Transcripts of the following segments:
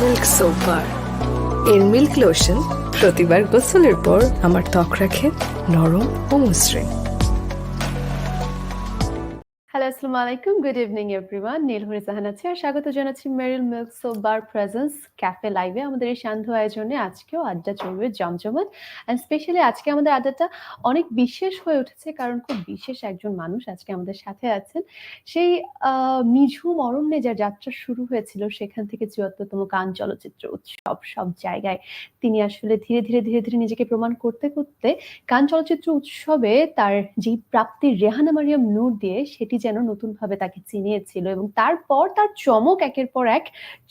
Milk soap এর milk lotion প্রতিবার গোসলের পর আমার ত্বক রাখে নরম ও মসৃণ আসসালামু আলাইকুম। গুড ইভিনিং এভরিওয়ান জাহান আর স্বাগত জানাচ্ছি Meril milk soap bar presence cafe লাইভে আমাদের এই সান্ধ্য আয়োজনে আজকেও আড্ডা চলবে স্পেশালি আজকে আমাদের আড্ডাটা অনেক বিশেষ হয়ে উঠেছে, কারণ খুব বিশেষ একজন মানুষ আজকে আমাদের সাথে আছেন। সেই নিঝুম অরণ্যে যা যাত্রা শুরু হয়েছিল, সেখান থেকে চুয়াত্তরতম কান চলচ্চিত্র উৎসব সব জায়গায় তিনি আসলে ধীরে ধীরে ধীরে ধীরে নিজেকে প্রমাণ করতে করতে কান চলচ্চিত্র উৎসবে তার যেই প্রাপ্তির রেহানা মারিয়াম নূর দিয়ে সেটি যেন নতুনভাবে তাকে চিনিয়েছিল এবং তারপর তার চমক একের পর এক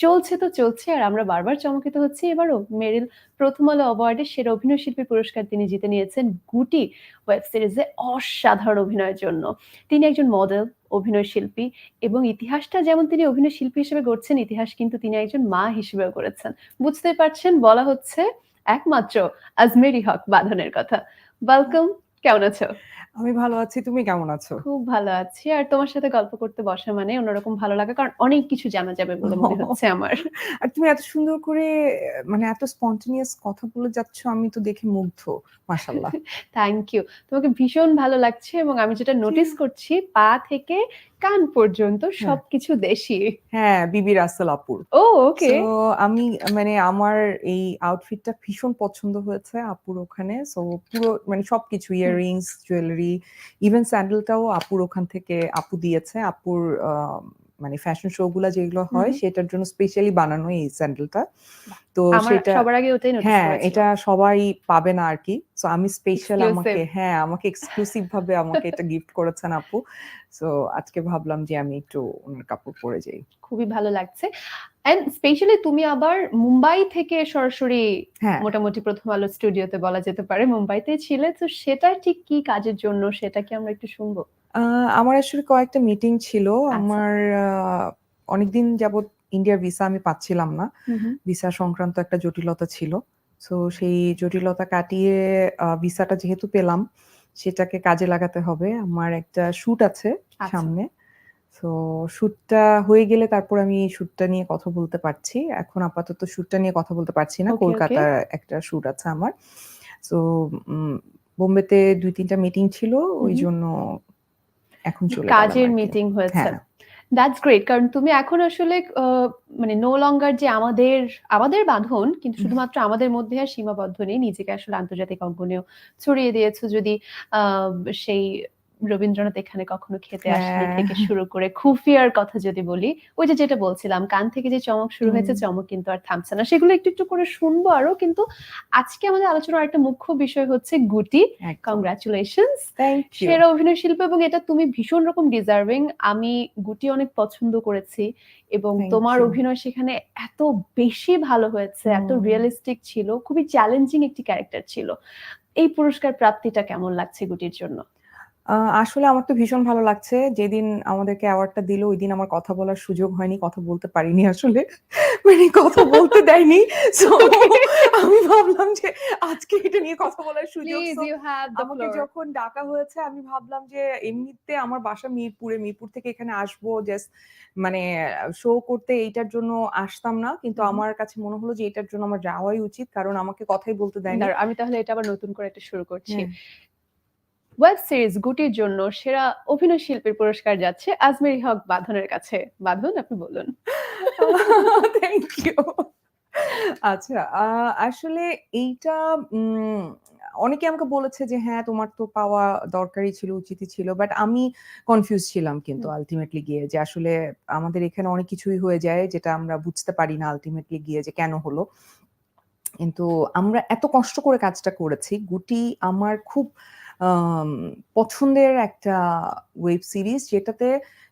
চলছে তো চলছে, আর আমরা বারবার চমকিত হচ্ছি। এবারও মেরিল প্রথম আলো অ্যাওয়ার্ডে সেরা অভিনয় শিল্পী পুরস্কার তিনি জিতে নিয়েছেন গুটি ওয়েব সিরিজে অসাধারণ অভিনয়ের জন্য। তিনি একজন মডেল অভিনয় শিল্পী এবং ইতিহাসটা যেমন তিনি অভিনয় শিল্পী হিসেবে গড়ছেন, ইতিহাস কিন্তু তিনি একজন মা হিসেবেও করেছেন বুঝতে পারছেন, বলা হচ্ছে একমাত্র আজমেরি হক বাঁধনের কথা। ওয়েলকাম কেমন আছো? আমি ভালো আছি তুমি কেমন আছো? খুব ভালো আছি। আর তোমার সাথে গল্প করতে বসা মানে অন্যরকম ভালো লাগা কারণ অনেক কিছু জানা যাবে বলে মনে হচ্ছে আমার। আর তুমি এত সুন্দর করে মানে এত স্পন্টেনিয়াস কথা বলে যাচ্ছ আমি তো দেখে মুগ্ধ মাশাআল্লাহ। থ্যাংক ইউ তোমাকে ভীষণ ভালো লাগছে এবং আমি যেটা নোটিস করছি পা থেকে কান পর্যন্ত সবকিছু দেশি। হ্যাঁ বিবি রাসেল আপুর। ও ওকে। তো আমি মানে আমার এই আউটফিটটা ভীষণ পছন্দ হয়েছে আপুর ওখানে। সো পুরো মানে সবকিছু ইয়াররিংস জুয়েলারি ইভেন স্যান্ডেলটাও আপুর ওখান থেকে আপু দিয়েছে। আপুর মানে ফ্যাশন শো গুলা যেগুলো হয় সেটার জন্য স্পেশালি বানানো এই স্যান্ডেলটা তো সেটা সবার আগে ওটাই হ্যাঁ এটা সবাই পাবে না আর কি। সো আমি স্পেশাল আমাকে হ্যাঁ আমাকে এক্সক্লুসিভ ভাবে আমাকে এটা গিফট করেছেন আপু। সো আজকে ভাবলাম যে আমি একটু ওনার কাপড় পরে যাই। খুবই ভালো লাগছে। এন্ড স্পেশালি তুমি আবার মুম্বাই থেকে সরাসরি হ্যাঁ। মোটামুটি প্রথম আলো স্টুডিওতে বলা যেতে পারে মুম্বাইতে ছিলে। তো সেটা ঠিক কি কাজের জন্য সেটা কি আমরা একটু শুনব? আমার আসলে কয়েকটা মিটিং ছিল। আচ্ছা। আমার অনেকদিন যাবত ইন্ডিয়ার ভিসা আমি পাচ্ছিলাম না। ভিসা সংক্রান্ত একটা জটিলতা ছিল। সো সেই জটিলতা কাটিয়ে ভিসাটা যেহেতু পেলাম সেটাকে কাজে লাগাতে হবে। আমার একটা শুট আছে আচ্ছা। সামনে। তো শুটটা হয়ে গেলে তারপর আমি শুটটা নিয়ে কথা বলতে পারছি। এখন আপাতত শুটটা নিয়ে কথা বলতে পারছি না. কলকাতার একটা শুট আছে আমার। তো বোম্বেতে দুই তিনটা মিটিং ছিল ওই জন্য এখন চলে কাজের মিটিং হয়েছে। হ্যাঁ। দ্যাটস গ্রেট কারণ তুমি এখন আসলে আহ, মানে নো লঙ্গার যে আমাদের আমাদের বাঁধন কিন্তু শুধুমাত্র আমাদের মধ্যে আর সীমাবদ্ধ নেই। নিজেকে আসলে আন্তর্জাতিক অঙ্গনেও ছড়িয়ে দিয়েছ। যদি আহ, সেই রবীন্দ্রনাথ এখানে কখনো খেতে আসেনি হ্যাঁ। থেকে শুরু করে খুফিয়ার কথা যদি বলি ওই যে যেটা বলছিলাম কান থেকে যে চমক শুরু হয়েছে চমক কিন্তু আর থামছে না। সেগুলো একটু একটু করে শুনব আরও কিন্তু আজকে আমাদের আলোচনার একটা মুখ্য বিষয় হচ্ছে গুটি। ইউ সেরা অভিনয় শিল্প এবং এটা তুমি ভীষণ রকম ডিজার্ভিং আমি গুটি অনেক পছন্দ করেছি এবং তোমার অভিনয় সেখানে এত বেশি ভালো হয়েছে এত রিয়েলিস্টিক ছিল খুবই চ্যালেঞ্জিং একটি ক্যারেক্টার ছিল। এই পুরস্কার প্রাপ্তিটা কেমন লাগছে গুটির জন্য? আসলে আমার তো ভীষণ ভালো লাগছে। যেদিন আমাদেরকে অ্যাওয়ার্ডটা দিল ওই দিন আমার কথা বলার সুযোগ হয়নি কথা বলতে পারিনি আসলে। মানে কথা বলতে দেয়নি। আমি ভাবলাম যে আজকে এটা নিয়ে কথা বলার সুযোগ। আমাকে যখন ডাকা হয়েছে আমি ভাবলাম যে এমনিতে আমার বাসা মিরপুরে মিরপুর থেকে এখানে আসব জাস্ট মানে শো করতে এইটার জন্য আসতাম না। কিন্তু হুম। আমার কাছে মনে হলো যে এটার জন্য আমার যাওয়াই উচিত কারণ আমাকে কথাই বলতে দেয়নি। আমি তাহলে এটা আবার নতুন করে একটা শুরু করছি। হ্যাঁ। ওয়েব সিরিজ গুটির জন্য সেরা অভিনয় শিল্পীর পুরস্কার যাচ্ছে আজমেরি হক বাঁধনের কাছে। বাঁধন আপনি বলুন। থ্যাংক ইউ আচ্ছা আহ, আসলে এইটা অনেকে আমাকে বলেছে যে হ্যাঁ তোমার তো পাওয়া দরকারই ছিল উচিতই ছিল। বাট আমি কনফিউজ ছিলাম কিন্তু। আলটিমেটলি গিয়ে যে আসলে আমাদের এখানে অনেক কিছুই হয়ে যায় যেটা আমরা বুঝতে পারি না আলটিমেটলি গিয়ে যে কেন হলো। কিন্তু আমরা এত কষ্ট করে কাজটা করেছি। গুটি আমার খুব আম, পছন্দের একটা ওয়েব সিরিজ যেটাতে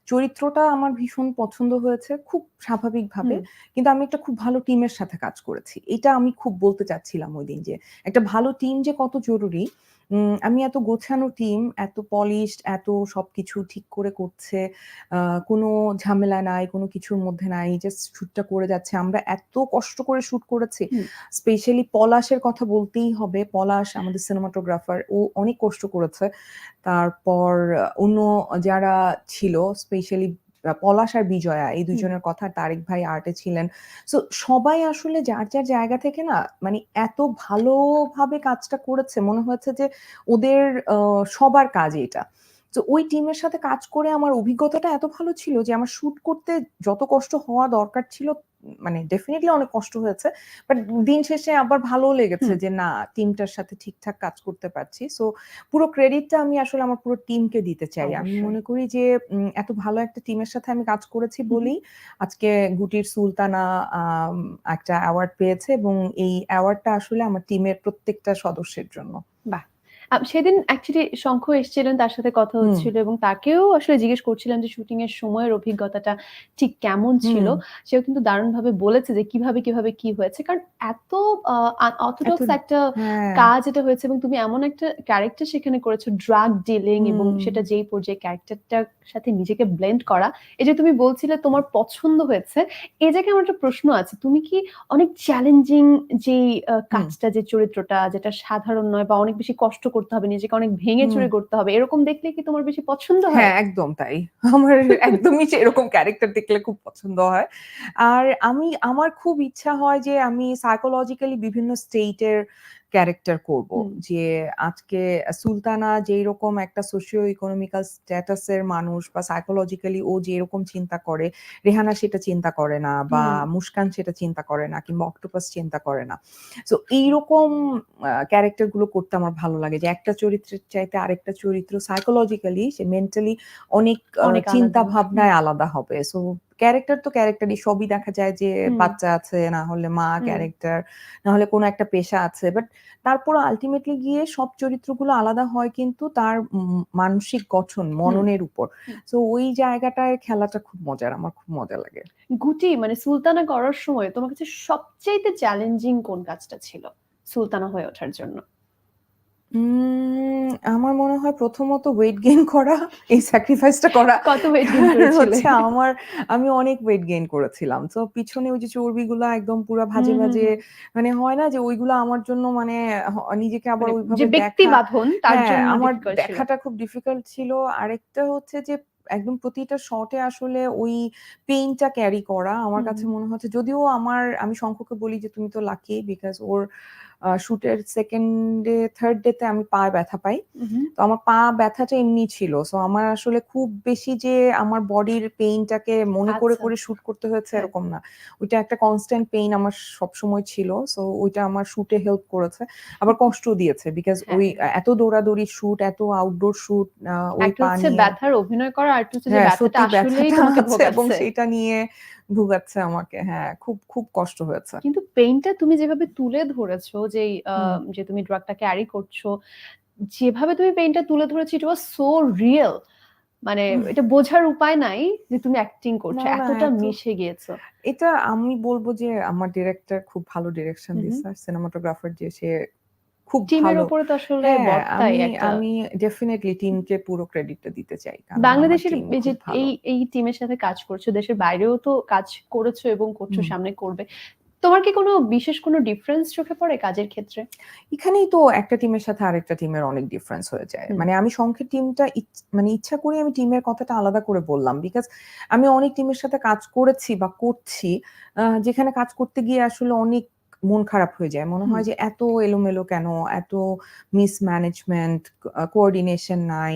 চরিত্রটা আমার ভীষণ পছন্দ হয়েছে খুব স্বাভাবিকভাবে। কিন্তু আমি একটা খুব ভালো টিমের সাথে কাজ করেছি এটা আমি খুব বলতে চাচ্ছিলাম ওই দিন যে একটা ভালো টিম যে কত জরুরি উম আমি এত গোছানো টিম, এত পলিশড, এত সবকিছু ঠিক করে করছে। আ কোনো ঝামেলা নাই, কোনো কিছুর মধ্যে নাই। জাস্ট শুটটা করে যাচ্ছে। আমরা এত কষ্ট করে শুট করেছি। হুম। স্পেশালি পলাশের কথা বলতেই হবে। পলাশ আমাদের সিনেমাটোগ্রাফার। ও অনেক কষ্ট করেছে। তারপর অন্য যারা ছিল স্পেশালি পলাশ আর বিজয়া এই দুজনের কথা তারেক ভাই আর্টে ছিলেন। সো সবাই আসলে যার, যার জায়গা থেকে না মানে এত ভালোভাবে কাজটা করেছে মনে হয়েছে যে ওদের সবার কাজ এটা। তো ওই টিমের সাথে কাজ করে আমার অভিজ্ঞতাটা এত ভালো ছিল যে আমার শুট করতে যত কষ্ট হওয়া দরকার ছিল মানে ডেফিনেটলি অনেক কষ্ট হয়েছে। বাট দিন শেষে আবার ভালো লেগেছে যে না টিমটার সাথে ঠিকঠাক কাজ করতে পারছি। সো পুরো ক্রেডিটটা আমি আসলে আমার পুরো টিমকে দিতে চাই। আমি মনে করি যে উম এত ভালো একটা টিমের সাথে আমি কাজ করেছি। বলেই আজকে গুটির সুলতানা একটা অ্যাওয়ার্ড পেয়েছে এবং এই অ্যাওয়ার্ডটা আসলে আমার টিমের প্রত্যেকটা সদস্যের জন্য। আ সেদিন অ্যাকচুয়ালি শঙ্খ এসছিলেন, তার সাথে কথা হুম। হচ্ছিল এবং তাকেও আসলে জিজ্ঞেস করছিলাম যে শুটিং এর সময়ের অভিজ্ঞতাটা ঠিক কেমন ছিল? হুম। সেও কিন্তু দারুণভাবে বলেছে যে কীভাবে, কীভাবে কি হয়েছে। কারণ এত আ এত একটা হ্যাঁ। কাজ এটা হয়েছে এবং তুমি এমন একটা ক্যারেক্টার সেখানে করেছ ড্রাগ ডিলিং এবং হুম। সেটা যেই পর্যায়ে ক্যারেক্টারটার সাথে নিজেকে ব্লেন্ড করা। এই যে তুমি বলছিলে তোমার পছন্দ হয়েছে। এই জায়গায় আমার একটা প্রশ্ন আছে। তুমি কি অনেক চ্যালেঞ্জিং যেই আ হুম। কাজটা যে চরিত্রটা যেটা সাধারণ নয় বা অনেক বেশি কষ্ট করতে হবে, নিজেকে অনেক ভেঙে চুরে করতে হবে। এরকম দেখলে কি তোমার বেশি পছন্দ হয়? হ্যাঁ, একদম তাই। আমার একদমই এরকম ক্যারেক্টার দেখলে খুব পছন্দ হয়। আর আমি আমার খুব ইচ্ছা হয় যে আমি সাইকোলজিক্যালি বিভিন্ন স্টেট এর ক্যারেক্টার করব। যে আজকে সুলতানা যেইরকম একটা সোশিও ইকোনমিক্যাল স্ট্যাটাস এর মানুষ বা সাইকোলজিক্যালি ও যেরকম চিন্তা করে, রেহানা সেটা চিন্তা করে না বা মুস্কান সেটা চিন্তা করে না কিংবা অক্টোপাস চিন্তা করে না। সো এইরকম আ ক্যারেক্টারগুলো করতে আমার ভালো লাগে যে একটা চরিত্রের চাইতে আরেকটা চরিত্র সাইকোলজিক্যালি সে মেন্টালি অনেক অনেক চিন্তা ভাবনায় আলাদা হবে। সো ক্যারেক্টার তো ক্যারেক্টারই সবই দেখা যায় যে বাচ্চা আছে, না হলে মা ক্যারেক্টার, না হলে কোনো একটা পেশা আছে। বাট তারপর আলটিমেটলি গিয়ে সব চরিত্রগুলো আলাদা হয় কিন্তু তার মানসিক গঠন, মননের উপর। তো ওই জায়গাটায় খেলাটা খুব মজার। আমার খুব মজা লাগে। গুটি মানে সুলতানা করার সময় তোমার কাছে সবচাইতে চ্যালেঞ্জিং কোন কাজটা ছিল? সুলতানা হয়ে ওঠার জন্য? উম আমার মনে হয় প্রথমত ওয়েট গেইন করা, এই স্যাক্রিফাইসটা করা। কত ওয়েট গেইন কারণ করেছিলে? হচ্ছে আমার আমি অনেক ওয়েট গেইন করেছিলাম। তো পিছনে ওই যে চর্বিগুলা একদম পুরা ভাঁজে, হুম, ভাঁজে হুম। মানে হয় না যে ওইগুলো আমার জন্য মানে হ নিজেকে আবার মানে ওইভাবে যে ব্যক্তি দেখা বাঁধন তার হ্যাঁ, জন্য আমার ডিফিকাল্ট ছিল। দেখাটা খুব ডিফিকাল্ট ছিল। আরেকটা হচ্ছে যে একদম প্রতিটা শটে আসলে ওই পেইনটা ক্যারি করা আমার হুম, কাছে মনে হচ্ছে যদিও আমার আমি শঙ্খকে বলি যে তুমি তো লাকি বিকজ ওর শুটের 2nd ডে 3rd ডে তে আমি পা ব্যথা পাই। তো আমার পা ব্যথাটা এমনি ছিল। সো আমার আসলে খুব বেশি যে আমার বডির পেইনটাকে মনে করে, আচ্ছা। করে শুট করতে হয়েছে হ্যাঁ। এরকম না। ওইটা একটা কনস্ট্যান্ট পেইন আমার সবসময় ছিল। সো ওইটা আমার শুটে হেল্প করেছে। আবার কষ্ট দিয়েছে বিকজ হ্যাঁ। ওই এত দৌড়াদৌড়ি শুট, এত আউটডোর শুট ওই পা নিয়ে ব্যথার অভিনয় করা, আর হচ্ছে যে হ্যাঁ, ব্যথাটা আসলেই তোমাকে ভোগাচ্ছে। সেটা নিয়ে ভোগাচ্ছে আমাকে। হ্যাঁ, খুব, খুব কষ্ট হয়েছে। কিন্তু পেইনটা তুমি যেভাবে তুলে ধরেছো যেই যে তুমি ড্রাগটা ক্যারি করছ, যেভাবে তুমি পেইনটা তুলে ধরেছো it was so real মানে এটা বোঝার উপায় নাই যে তুমি অ্যাক্টিং করছ। এতটা মিশে গিয়েছো। এটা আমি বলব যে আমার ডিরেক্টর খুব ভালো ডিরেকশন হু। সিনেমাটোগ্রাফার যে সে খুব টিমের উপরে তো আসলে হ্যাঁ, আমি আমি ডেফিনিটলি টিমকে পুরো ক্রেডিটটা দিতে চাই। বাংলাদেশের যে এই, এই টিমের সাথে কাজ করছ, দেশের বাইরেও তো কাজ করেছ এবং করছ, সামনে করবে। তোমার কি কোনো বিশেষ কোনো ডিফারেন্স চোখে পড়ে কাজের ক্ষেত্রে? এখানেই তো একটা টিমের সাথে আরেকটা টিমের অনেক ডিফারেন্স হয়ে যায়। মানে আমি সংখ্যা টিমটা মানে ইচ্ছা করে আমি টিমের কথাটা আলাদা করে বললাম। বিকজ আমি অনেক টিমের সাথে কাজ করেছি বা করছি যেখানে কাজ করতে গিয়ে আসলে অনেক মন খারাপ হয়ে যায়। মনে হয় যে এত এলোমেলো কেন? এত মিসম্যানেজমেন্ট, কোঅর্ডিনেশন নাই।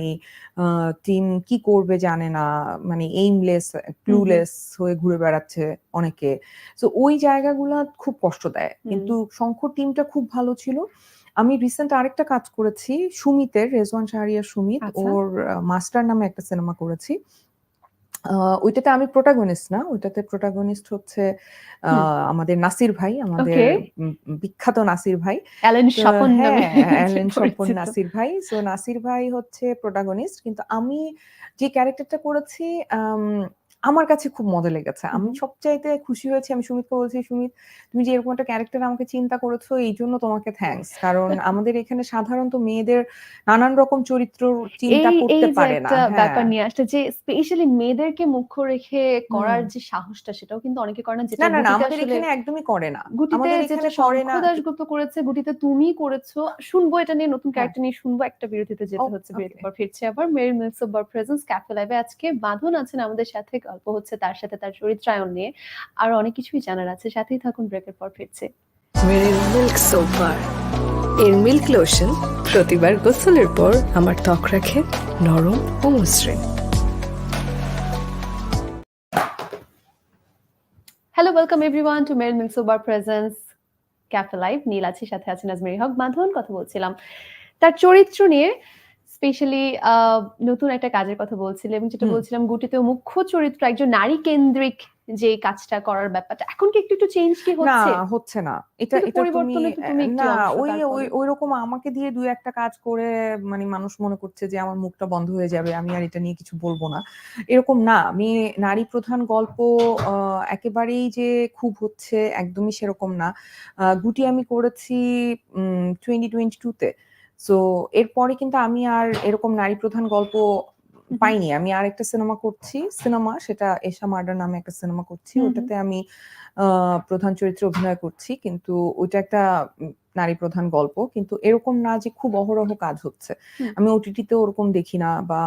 টিম কি করবে জানে না। মানে এইমলেস। ক্লুলেস হয়ে ঘুরে বেড়াচ্ছে অনেকে। সো ওই জায়গাগুলা খুব কষ্ট দেয়। কিন্তু শঙ্কর টিমটা খুব ভালো ছিল। আমি রিসেন্ট আরেকটা কাজ করেছি সুমিতের, রেজওয়ান শাহরিয়া সুমিত। আচ্ছা। ওর 'মাস্টার' নামে একটা সিনেমা করেছি। ওইটাতে আমি প্রোটাগনিস্ট না। ওইটাতে প্রোটাগনিস্ট হচ্ছে আমাদের নাসির ভাই, আমাদের বিখ্যাত নাসির ভাই। অ্যালেন স্বপন হ্যাঁ, যে অ্যালেন স্বপন নাসির ভাই। সো নাসির ভাই হচ্ছে প্রোটাগনিস্ট। কিন্তু আমি যে ক্যারেক্টারটা করেছি আমার কাছে খুব মজা লেগেছে। আমি। সবচাইতে খুশি হয়েছি আমি সুমিতকে বলছি সুমিত তুমি যে এরকম একটা ক্যারেক্টার আমাকে চিন্তা করেছ এই জন্য তোমাকে থ্যাঙ্কস কারণ আমাদের এখানে সাধারণত মেয়েদের নানান রকম চরিত্র চিন্তা করতে পারে না। ব্যাপার হ্যাঁ। নিয়ে আসছে যে স্পেশালি মেয়েদেরকে মুখ্য রেখে করার যে সাহসটা সেটাও কিন্তু অনেকে করে না যেটা না না আমাদের এখানে একদমই করে না। গুটিতে যেটা না। দাশগুপ্ত করেছে গুটিতে তুমি করেছ শুনব এটা নিয়ে নতুন ক্যারেক্টার নিয়ে শুনব একটা বিরতিতে যেতে হচ্ছে বিরতির পর ফিরছে আবার। Mary mills of presence cafe লাইভে আজকে বাঁধন আছেন আমাদের সাথে গল্প হচ্ছে তার সাথে তার চরিত্রায়ন নিয়ে। আর অনেক কিছুই জানার আছে। সাথেই থাকুন ব্রেকের পর ফিরছে। মিল্ক এর মিল্ক লোশন প্রতিবার গোসলের পর আমার ত্বক রাখে নরম ও মসৃণ। হ্যালো ওয়েলকাম এভরিওয়ান টু মেরি mills of presence cafe live Neel আছে সাথে আছেন আজমেরি হক। বাঁধন কথা বলছিলাম। তার চরিত্র নিয়ে স্পেশালি নতুন একটা কাজের কথা বলছিল এবং যেটা বলছিলাম গুটিতেও মুখ্য চরিত্র একজন নারী কেন্দ্রিক যে কাজটা করার ব্যাপারটা। এখন কি একটু একটু চেঞ্জ কি না হচ্ছে? হচ্ছে না। এটা এটা তুমি তো না ওই ওই রকম আমাকে দিয়ে দুই একটা কাজ করে মানে মানুষ মনে করছে যে আমার মুখটা বন্ধ হয়ে যাবে আমি আর এটা নিয়ে কিছু বলব না। এরকম না আমি নারী প্রধান গল্প একেবারেই যে খুব হচ্ছে একদমই সেরকম না। গুটি আমি করেছি টোয়েন্টি টোয়েন্টি টুতে সো এরপরে কিন্তু আমি আর এরকম নারী প্রধান গল্প পাইনি। আমি আর একটা সিনেমা করছি সিনেমা সেটা এশা মার্ডার নামে একটা সিনেমা করছি। ওটাতে আমি প্রধান চরিত্রে অভিনয় করছি। কিন্তু ওইটা একটা নারী প্রধান গল্প। কিন্তু এরকম না যে খুব অহরহ কাজ হচ্ছে। আমি ওটিটিতে ওরকম দেখি না বা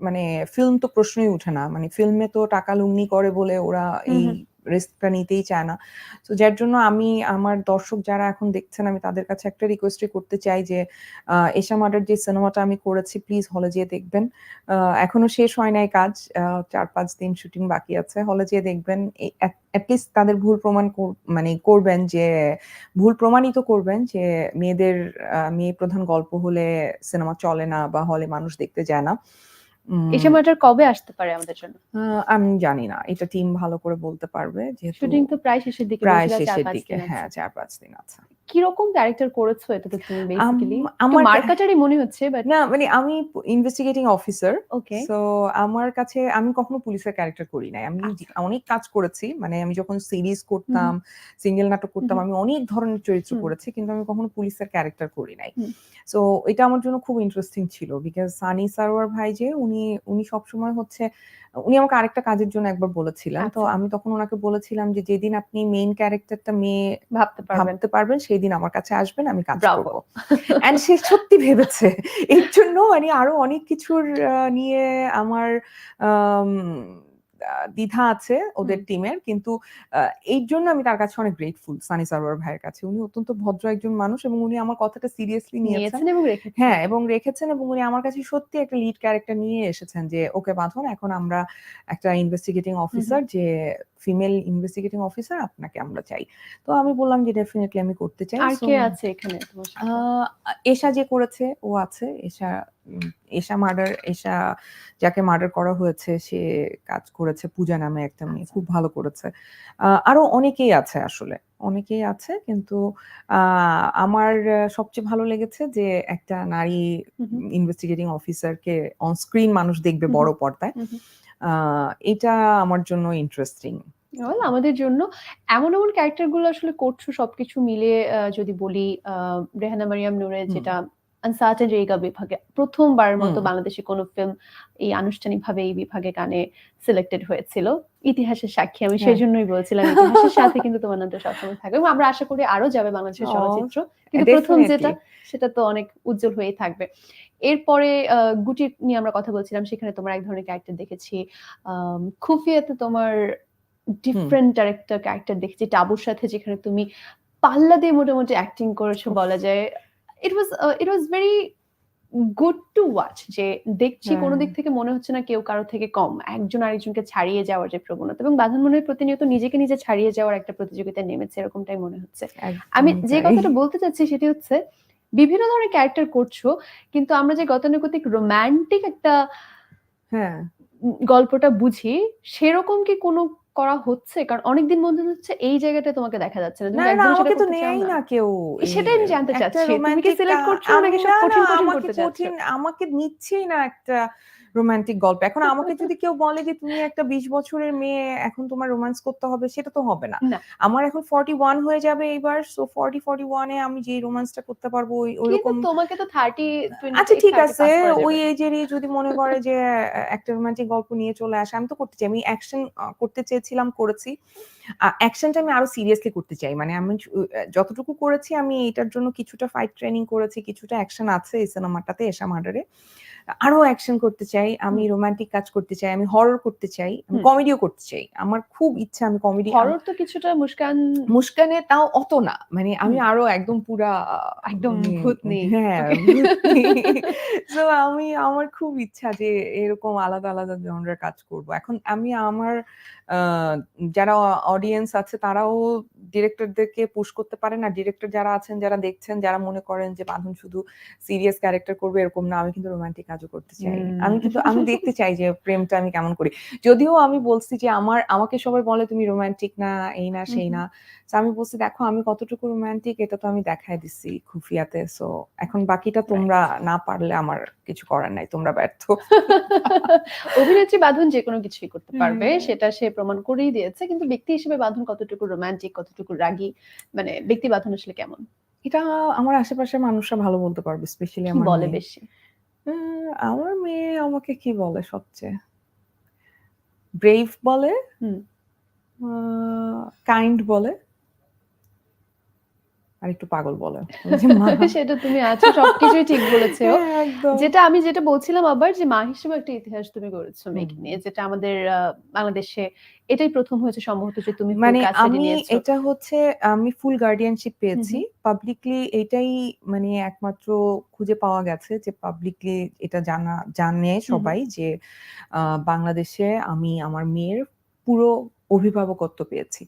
মানে ফিল্ম তো প্রশ্নই উঠে না। মানে ফিল্মে তো টাকা লুমনি করে বলে ওরা এই। রিস্কটা নিতেই চায় না। তো যার জন্য আমি, আমার দর্শক যারা এখন দেখছেন, আমি তাদের কাছে একটা রিকোয়েস্টই করতে চাই যে এশা মার্ডার যে সিনেমাটা আমি করেছি প্লিজ হলে যেয়ে দেখবেন। এখনও শেষ হয় নাই কাজ চার পাঁচ দিন শুটিং বাকি আছে। হলে যেয়ে দেখবেন অ্যাটলিস্ট তাদের ভুল প্রমাণ মানে করবেন যে, ভুল প্রমাণিত করবেন যে, মেয়েদের মেয়ে প্রধান গল্প হলে সিনেমা চলে না বা হলে মানুষ দেখতে যায় না। সময়টার কবে আসতে পারে আমাদের জন্য? আমি জানি না। এটা টিম ভালো করে বলতে পারবে যেহেতু শুটিং তো প্রায় শেষের দিকে প্রায় শেষের দিকে। হ্যাঁ চার পাঁচ দিন আছে। কীরকম ক্যারেক্টার করেছ এটাতে তুমি বেসিক্যালি আমার মার্কাটারই মনে হচ্ছে বাট না মানে আমি ইনভেস্টিগেটিং অফিসার ওকে সো আমার কাছে আমি কখনো পুলিশের ক্যারেক্টার করি নাই। আমি আচ্ছা। অনেক কাজ করেছি মানে আমি যখন সিরিজ করতাম সিঙ্গেল নাটক করতাম আমি অনেক ধরনের চরিত্র করেছি কিন্তু আমি কখনো পুলিশের ক্যারেক্টার করি নাই। সো এটা আমার জন্য খুব ইন্টারেস্টিং ছিল বিকজ সানি সারোয়ার ভাই যে উনি উনি সবসময় হচ্ছে উনি আমাকে আরেকটা কাজের জন্য একবার বলেছিলেন। তো আচ্ছা। আমি তখন ওনাকে বলেছিলাম যে যেদিন আপনি মেইন ক্যারেক্টারটা মেয়ে ভাবতে পারবেন। ভাবতে পারবেন সেই দিন আমার কাছে আসবেন আমি কাজ করব। এন্ড সে সত্যি ভেবেছে। এর জন্য মানে আরও অনেক কিছুর নিয়ে আমার দ্বিধা আছে ওদের টিমের কিন্তু এই জন্য আমি তার কাছে অনেক গ্রেটফুল সানি সারোয়ার ভাইয়ের কাছে। উনি অত্যন্ত ভদ্র একজন মানুষ এবং উনি আমার কথাটা সিরিয়াসলি নিয়েছেন। এবং হ্যাঁ এবং রেখেছেন এবং উনি আমার কাছে সত্যি একটা লিড ক্যারেক্টার নিয়ে এসেছেন যে ওকে বাঁধন এখন আমরা একটা ইনভেস্টিগেটিং অফিসার যে ফিমেল ইনভেস্টিগেটিং অফিসার আপনাকে আমরা চাই। তো আমি বললাম যে ডেফিনেটলি আমি করতে চাই। আর কে আছে এখানে এশা যে করেছে ও আছে। এশা এশা মার্ডার এশা যাকে মার্ডার করা হয়েছে সে কাজ করেছে পূজা নামে একটা মেয়ে আচ্ছা। খুব ভালো করেছে। আরও অনেকেই আছে আসলে অনেকেই আছে কিন্তু আমার সবচেয়ে ভালো লেগেছে যে একটা নারী ইনভেস্টিগেটিং অফিসারকে অন স্ক্রিন মানুষ দেখবে বড় পর্দায়। এটা আমার জন্য ইন্টারেস্টিং আমাদের জন্য এমন এমন ক্যারেক্টারগুলো আসলে করছ সবকিছু মিলে যদি বলি রেহানা মারিয়াম নূরের হুম। যেটা আনসার্টেন রেগা বিভাগে প্রথমবার মতো। বাংলাদেশে কোনো ফিল্ম এই আনুষ্ঠানিকভাবে এই বিভাগে গানে সিলেক্টেড হয়েছিল। ইতিহাসের সাক্ষী আমি হ্যাঁ। সেই জন্যই বলছিলাম ইতিহাসের সাথে কিন্তু তোমার নামটা সবসময় থাকবে। এবং আমরা আশা করি আরও যাবে বাংলাদেশের চলচ্চিত্র। কিন্তু প্রথম যেটা সেটা তো অনেক উজ্জ্বল হয়েই থাকবে। এরপরে গুটির নিয়ে আমরা কথা বলছিলাম সেখানে তোমার এক ধরনের ক্যারেক্টার দেখেছি। খুফিয়াতে তোমার ডিফারেন্ট আরেকটা ক্যারেক্টার দেখেছি। টাবুর সাথে যেখানে তুমি পাল্লা দিয়ে মোটামুটি অ্যাক্টিং করেছ বলা যায়। It was it was very good to watch যে দেখছি কোনো হ্যাঁ। দিক থেকে মনে হচ্ছে না কেউ কারও থেকে কম। একজন আরেকজনকে ছাড়িয়ে যাওয়ার যে প্রবণতা এবং বাঁধন মনে হয় প্রতিনিয়ত নিজেকে নিজে ছাড়িয়ে যাওয়ার একটা প্রতিযোগিতায় নেমেছে এরকমটাই মনে হচ্ছে। আমি যে কথাটা বলতে চাচ্ছি সেটি হচ্ছে বিভিন্ন ধরনের ক্যারেক্টার করছ কিন্তু আমরা যে গতানুগতিক রোমান্টিক একটা হ্যাঁ। গল্পটা বুঝি সেরকম কি কোনো করা হচ্ছে? কারণ অনেকদিন মনে হচ্ছে এই জায়গাটা তোমাকে দেখা যাচ্ছে না। তুমি না, একদমই সেটা তো নেই না? কেউ। সেটাই আমি জানতে চাচ্ছি। তুমি কি সিলেক্ট করছ নাকি সব কঠিন, কঠিন করতে চাচ্ছো কঠিন আমাকে নিচ্ছেই না একটা রোমান্টিক গল্প। এখন আমাকে যদি কেউ বলে যে তুমি একটা ২০ বছরের মেয়ে এখন তোমার রোমান্স করতে হবে সেটা তো হবে না। আমার এখন 41 হয়ে যাবে এইবার। সো 40, 41 এ আমি যেই রোমান্সটা করতে পারব ওই ওইরকম তোমাকে তো 30, 28, আচ্ছা ঠিক আছে। ওই এজেরই যদি মনে করে যে একটা রোমান্টিক গল্প নিয়ে চলে আসে, আমি তো করতে চাই। আমি অ্যাকশন করতে চেয়েছিলাম, করেছি। অ্যাকশনটা আমি আরও সিরিয়াসলি করতে চাই। মানে আমি যতটুকু করেছি আমি এটার জন্য কিছুটা ফাইট ট্রেনিং করেছি, কিছুটা অ্যাকশন আছে এই সিনেমাটাতে, এশা মার্ডারে। আরও অ্যাকশন করতে চাই, আমি রোমান্টিক কাজ করতে চাই, আমি হরর করতে চাই, আমি কমেডিও করতে চাই। আমার খুব ইচ্ছা আমি কমেডি হরর তো কিছুটা মুস্কান মুস্কানে তাও অত না। মানে আমি আরও একদম পুরা একদম মানে নেই হ্যাঁ। সো আমি আমার খুব ইচ্ছা যে এরকম আলাদা, আলাদা জনরার কাজ করব। এখন আমি আমার যারা অডিয়েন্স আছে তারাও ডিরেক্টরদেরকে পুশ করতে পারে না ডিরেক্টর যারা আছেন, যারা দেখছেন, যারা মনে করেন যে বাঁধন শুধু সিরিয়াস ক্যারেক্টার করবে এরকম না। আমি কিন্তু রোমান্টিক কাজও করতে চাই। আমি কিন্তু আমি দেখতে চাই যে প্রেমটা আমি কেমন করি। যদিও আমি বলছি যে আমার আমাকে সবাই বলে তুমি রোমান্টিক না, এই না, সেই না। আমি বলছি দেখো আমি কতটুকু রোমান্টিক এটা তো আমি দেখাই দিচ্ছি খুফিয়াতে। সো এখন বাকিটা তোমরা না পারলে আমার কিছু করার নাই। তোমরা ব্যর্থ। অভিনেত্রী বাঁধন যেকোনো কিছুই করতে পারবে। সেটা সে প্রমাণ করেই দিয়েছে। কিন্তু ব্যক্তি হিসেবে বাঁধন কতটুকু রোমান্টিক, কতটুকু রাগী মানে ব্যক্তি বাঁধন আসলে কেমন? এটা আমার আশেপাশে মানুষরা ভালো বলতে পারবে। স্পেশালি আমার বলে বেশি? আমার মেয়ে আমাকে কি বলে সবচেয়ে? ব্রেভ বলে, কাইন্ড বলে। আর একটু পাগল বলে। সেটা তুমি আছো সবকিছুই ঠিক বলেছে। হ্যাঁ। যেটা আমি যেটা বলছিলাম আবার যে মা হিসেবে একটা ইতিহাস তুমি গড়েছো মেয়েকে নিয়ে। যেটা আমাদের বাংলাদেশে এটাই ১ম হয়েছে সম্ভবত যে তুমি মানে আমি এটা হচ্ছে আমি ফুল গার্ডিয়ানশিপ পেয়েছি। পাবলিকলি এটাই মানে একমাত্র খুঁজে পাওয়া গেছে যে পাবলিকলি এটা জানা জানে। সবাই যে বাংলাদেশে আমি আমার মেয়ের পুরো অভিভাবকত্ব পেয়েছি।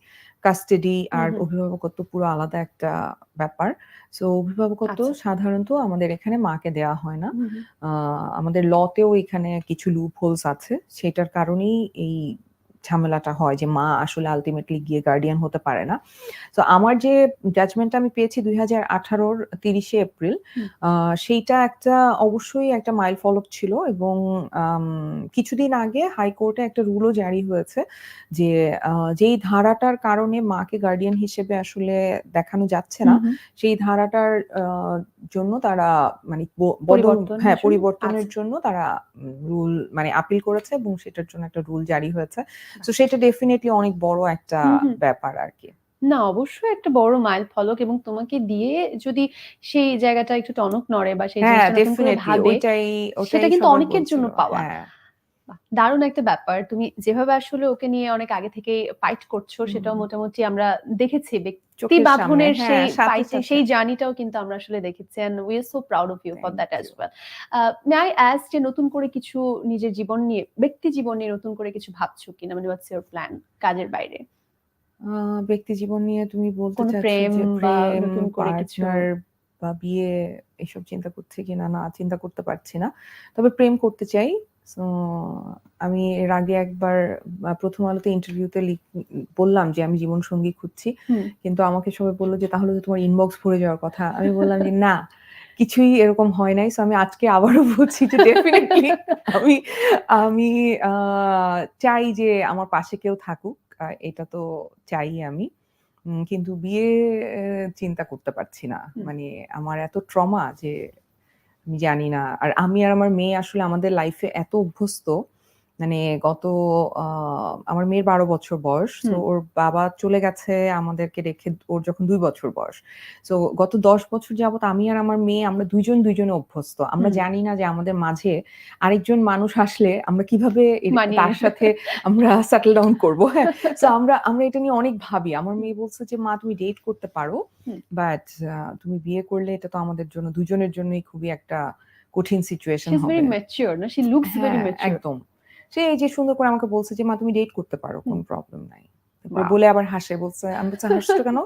কাস্টাডি আর হুম। অভিভাবকত্ব পুরো আলাদা একটা ব্যাপার। সো অভিভাবকত্ব আচ্ছা। সাধারণত আমাদের এখানে মাকে দেওয়া হয় না। হুম, হুম। আ আমাদের লতেও তেও এখানে কিছু লুপ হোলস আছে। সেটার কারণেই এই ঝামেলাটা হয় যে মা আসলে আল্টিমেটলি গিয়ে গার্ডিয়ান হতে পারে না। সো আমার যে জাজমেন্টটা আমি পেয়েছি ২০১৮ র ৩০ শে এপ্রিল সেইটা একটা অবশ্যই একটা মাইল ফলক ছিল এবং কিছুদিন আগে হাইকোর্টে একটা রুলও জারি হয়েছে যে যেই ধারাটার কারণে মাকে গার্ডিয়ান হিসেবে আসলে দেখানো যাচ্ছে না। সেই ধারাটার জন্য তারা মানে হ্যাঁ, পরিবর্তনের। জন্য তারা রুল মানে আপিল করেছে এবং সেটার জন্য একটা রুল জারি হয়েছে। সো সেটা ডেফিনেটলি অনেক বড় একটা ব্যাপার আর কি না অবশ্যই একটা বড় মাইল ফলক এবং তোমাকে দিয়ে যদি সেই জায়গাটা একটু টনক নড়ে বা সেই হ্যাঁ, জিনিসটা ভাবে সেটা কিন্তু অনেকের জন্য। পাওয়া। হ্যাঁ। দারুণ একটা ব্যাপার। তুমি যেভাবে আসলে ওকে নিয়ে অনেক আগে থেকে ফাইট করছ সেটাও মোটামুটি আমরা দেখেছি ব্যক্তি বাঁধনের হ্যাঁ, সেই ফাইটে সেই জার্নিটাও কিন্তু আমরা আসলে দেখেছি and we are so proud of you for that as well. May I ask যে নতুন করে কিছু নিজের জীবন নিয়ে, ব্যক্তি জীবন নিয়ে নতুন করে কিছু ভাবছ কিনা? মানে হোয়াটস ইউর প্ল্যান কাজের বাইরে? ব্যক্তি জীবন নিয়ে তুমি বলতে চাচ্ছ প্রেম বা নতুন করে কিছু? বা বিয়ে এসব চিন্তা করছি কিনা? না চিন্তা করতে পারছি না। তবে প্রেম করতে চাই। সো আমি এর আগে একবার 'প্রথম আলোতে' ইন্টারভিউতে বললাম যে আমি জীবন সঙ্গী খুঁজছি। কিন্তু আমাকে সবাই বলল যে তাহলে তো তোমার ইনবক্স ভরে যাওয়ার কথা। আমি বললাম যে না, কিছুই এরকম হয় নাই। সো আমি আজকে আবারও বলছি যে ডেফিনিটলি আমি আমি চাই যে আমার পাশে কেউ থাকুক। এটা তো চাই আমি। কিন্তু বিয়ে চিন্তা করতে পারছি না। মানে আমার এত ট্রমা যে আমি জানি না। আর আমি আর আমার মেয়ে আসলে আমাদের লাইফে এত অভ্যস্ত মানে গত আমার মেয়ের ১২ বছর বয়স। তো ওর বাবা চলে গেছে আমাদেরকে রেখে ওর যখন দুই বছর বয়স। তো গত ১০ বছর যাবৎ আমি আর আমার মেয়ে আমরা ২ জন ২ জনে অভ্যস্ত। আমরা। জানি না যে আমাদের মাঝে আরেকজন মানুষ আসলে আমরা কীভাবে তার সাথে আমরা সেটল ডাউন করব। হ্যাঁ? তো আমরা আমরা এটা নিয়ে অনেক ভাবি। আমার মেয়ে বলছে যে, "মা তুমি ডেট করতে পারো। বাট তুমি বিয়ে করলে এটা তো আমাদের জন্য দুজনের জন্যই খুবই একটা কঠিন সিচুয়েশন হবে।" ভেরি ম্যাচিউর না? She looks very mature. একদম। সে এই যে সুন্দর করে আমাকে বলছে যে, "মা তুমি ডেট করতে পারো। কোন প্রবলেম নাই।" বলে আবার হাসে। বলছে আমি বলছি, "হাসছো কেন?"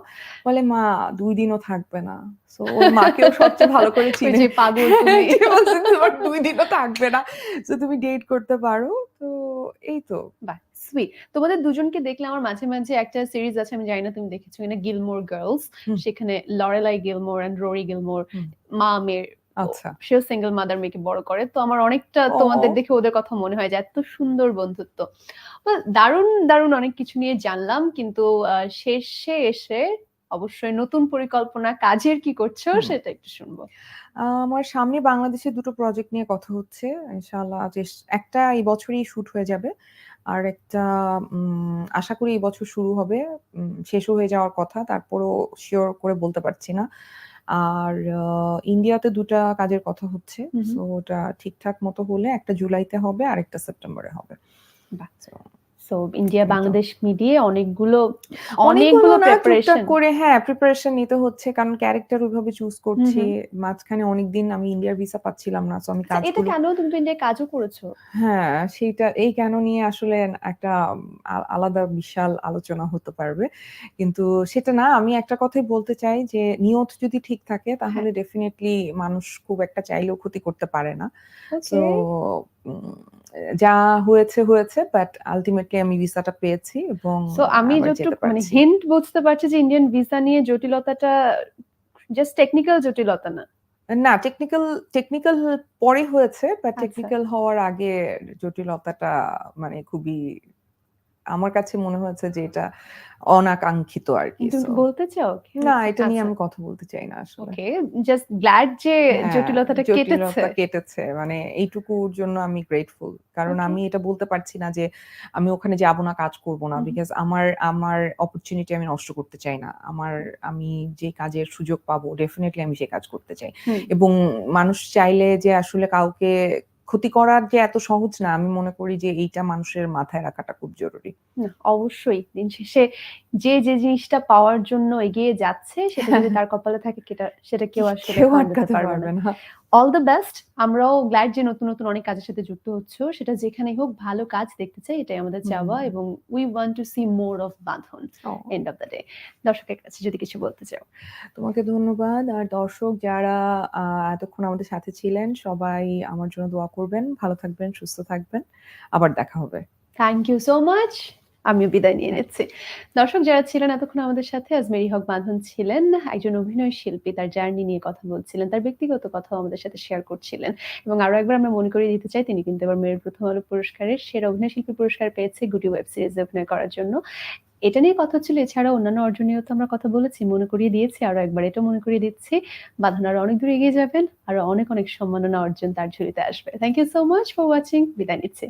বলে, "মা ২ দিনও থাকবে না।" সো ওর মাকেও সবচেয়ে ভালো করে চিনে। যে পাগল তুমি। বলছে, "তোমার ২ দিনও থাকবে না। সো তুমি ডেট করতে পারো।" তো এই তো বাহ সুইট তোমাদের দুজনকে দেখলে আমার মাঝে মাঝে একটা সিরিজ আছে আমি জানি না তুমি দেখেছ কিনা গিলমোর গার্লস সেখানে Lorelai Gilmore and Rory Gilmore মা মেয়ের আচ্ছা। সেও সিঙ্গেল মাদার মেয়েকে বড় করে। তো আমার অনেকটা তোমাদের দেখে ওদের কথা মনে হয় যে এত সুন্দর বন্ধুত্ব। দারুণ দারুণ অনেক কিছু নিয়ে জানলাম কিন্তু শেষে এসে অবশ্যই নতুন পরিকল্পনা কাজের কি করছ। সেটা একটু শুনব। আমার সামনে বাংলাদেশে দুটো প্রজেক্ট নিয়ে কথা হচ্ছে। ইনশাআল্লাহ একটা এই বছরই শুট হয়ে যাবে। আর একটা উম, আশা করি এই বছর শুরু হবে। উম, শেষও হয়ে যাওয়ার কথা তারপরও শিওর করে বলতে পারছি না। আর ইন্ডিয়াতে দুটা কাজের কথা হচ্ছে। সো ওটা ঠিকঠাক মতো হলে একটা জুলাইতে হবে আর একটা সেপ্টেম্বরে হবে। সো ইন্ডিয়া বাংলাদেশ মিলিয়ে অনেকগুলো অনেকগুলো প্রিপারেশন করে হ্যাঁ প্রিপারেশন নিতে হচ্ছে। কারণ ক্যারেক্টার ওইভাবে চুজ করছি। মাঝখানে অনেকদিন আমি ইন্ডিয়ার ভিসা পাচ্ছিলাম না তো আমি এটা কেন তুমি তো ইন্ডিয়ায় কাজও করেছ? হ্যাঁ সেইটা এই কেন নিয়ে আসলে একটা আলাদা বিশাল আলোচনা হতে পারবে। কিন্তু সেটা না আমি একটা কথাই বলতে চাই যে নিয়ত যদি ঠিক থাকে তাহলে ডেফিনেটলি মানুষ খুব একটা চাইলেও ক্ষতি করতে পারে না। তো যা হয়েছে হয়েছে বাট আলটিমেটলি আমি ভিসাটা পেয়েছি এবং সো আমি যতটুকু মানে হিন্ট বুঝতে পারছি যে ইন্ডিয়ান ভিসা নিয়ে জটিলতাটা জাস্ট টেকনিক্যাল জটিলতা না না টেকনিক্যাল টেকনিক্যাল পরে হয়েছে বাট আচ্ছা। টেকনিক্যাল হওয়ার আগে জটিলতাটা মানে খুবই আমার কাছে মনে হয়েছে যে এটা অনাকাঙ্ক্ষিত আর কি বলতে চাও? না এটা নিয়ে আমি কথা বলতে চাই না আসলে। ওকে জাস্ট গ্ল্যাড যে হ্যাঁ, জটিলতাটা কেটেছে। কেটেছে মানে এইটুকুর জন্য আমি গ্রেটফুল কারণ আমি এটা বলতে পারছি না যে আমি ওখানে যাব না কাজ করব না। বিকজ আমার আমার অপরচুনিটি আমি নষ্ট করতে চাই না। আমার আমি যে কাজের সুযোগ পাবো ডেফিনেটলি আমি সে কাজ করতে চাই। এবং মানুষ চাইলে যে আসলে কাউকে ক্ষতি করার যে এত সহজ না আমি মনে করি যে এইটা মানুষের মাথায় রাখাটা খুব জরুরি। অবশ্যই। দিন শেষে যে যে জিনিসটা পাওয়ার জন্য এগিয়ে যাচ্ছে সেটা যদি তার কপালে থাকে সেটা কেউ আসলে পারবে না। অল দ্য বেস্ট আমরাও গ্ল্যাড যে নতুন নতুন অনেক কাজের সাথে যুক্ত হচ্ছে। সেটা যেখানে হোক ভালো কাজ দেখতে চাই এটাই আমাদের চাওয়া এবং we want to see more of Badhon end of the day দর্শকের কাছে যদি কিছু বলতে চাও। তোমাকে ধন্যবাদ। আর দর্শক যারা এতক্ষণ আমাদের সাথে ছিলেন সবাই আমার জন্য দোয়া করবেন। ভালো থাকবেন সুস্থ থাকবেন। আবার দেখা হবে। থ্যাংক ইউ সো মাচ আমি বিদায় নিয়ে নিচ্ছি। দর্শক যারা ছিলেন এতক্ষণ আমাদের সাথে আজমেরি হক বাঁধন ছিলেন একজন অভিনয় শিল্পী তার জার্নি নিয়ে কথা বলছিলেন তার ব্যক্তিগত কথাও আমাদের সাথে শেয়ার করছিলেন। এবং আরও একবার আমরা মনে করিয়ে দিতে চাই তিনি কিন্তু এবার মেয়ের প্রথম আলো পুরস্কারের সেরা অভিনয় শিল্পী পুরস্কার পেয়েছে গুটি ওয়েব সিরিজে অভিনয় করার জন্য। এটা নিয়ে কথা হচ্ছিল এছাড়া অন্যান্য অর্জন নিয়েও তো আমরা কথা বলেছি মনে করিয়ে দিয়েছি আরও একবার এটা মনে করিয়ে দিচ্ছি। বাঁধন আরও অনেক দূর এগিয়ে যাবেন আরও অনেক অনেক সম্মাননা অর্জন তার ঝুলিতে আসবে। Thank you so much for watching বিদায় নিচ্ছি।